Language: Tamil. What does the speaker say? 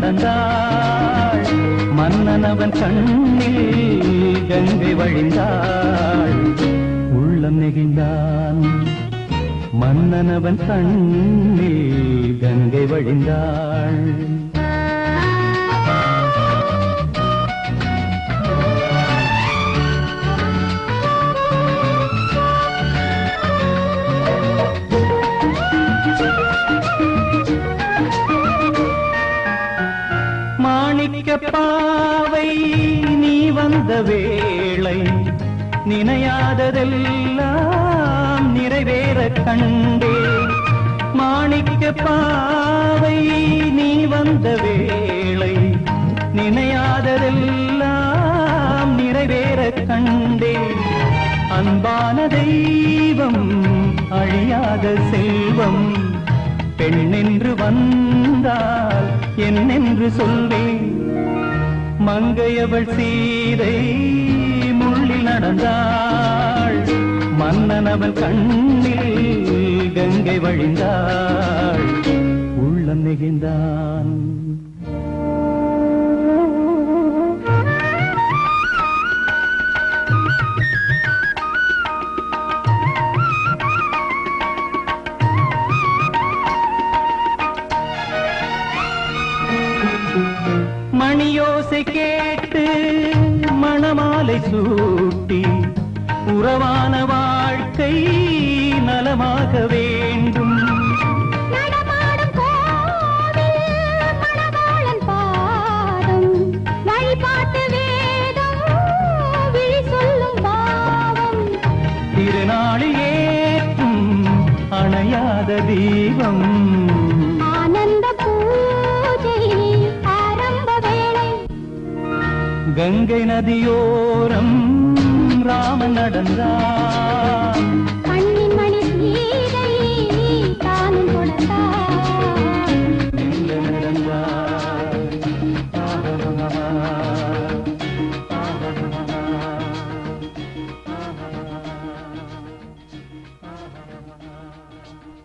நடந்தாள் மன்னனவன் கண்ணில் கங்கை வழிந்தாள் உள்ளம் நெகிழ்ந்தான். மன்னனவன் கண்ணில் கங்கை வழிந்தாள். மாணிக்க பாவை நீ வந்த வேளை நினையாததெல்லாம் நிறைவேற கண்டே. மாணிக்க பாவை நீ வந்த வேளை நினையாததெல்லாம் நிறைவேற கண்டே. அன்பான தெய்வம் அழியாத செல்வம் பெண்ணென்று வந்தால் என்னென்று சொல்வேன்? மங்கையவள் சீதை முள்ளில் நடந்தாள். மன்னனவள் கண்ணில் கங்கை வழிந்தாள். உள்ளம் நெகிழ்ந்தான். மணியோசை கேட்டு மணமாலை சூட்டி உறவான வாழ்க்கை நலமாக வேண்டும். திருநாளில் ஏற்றும் அணையாத தீபம். கங்கை நதியோரம் ராமன் நடந்தான்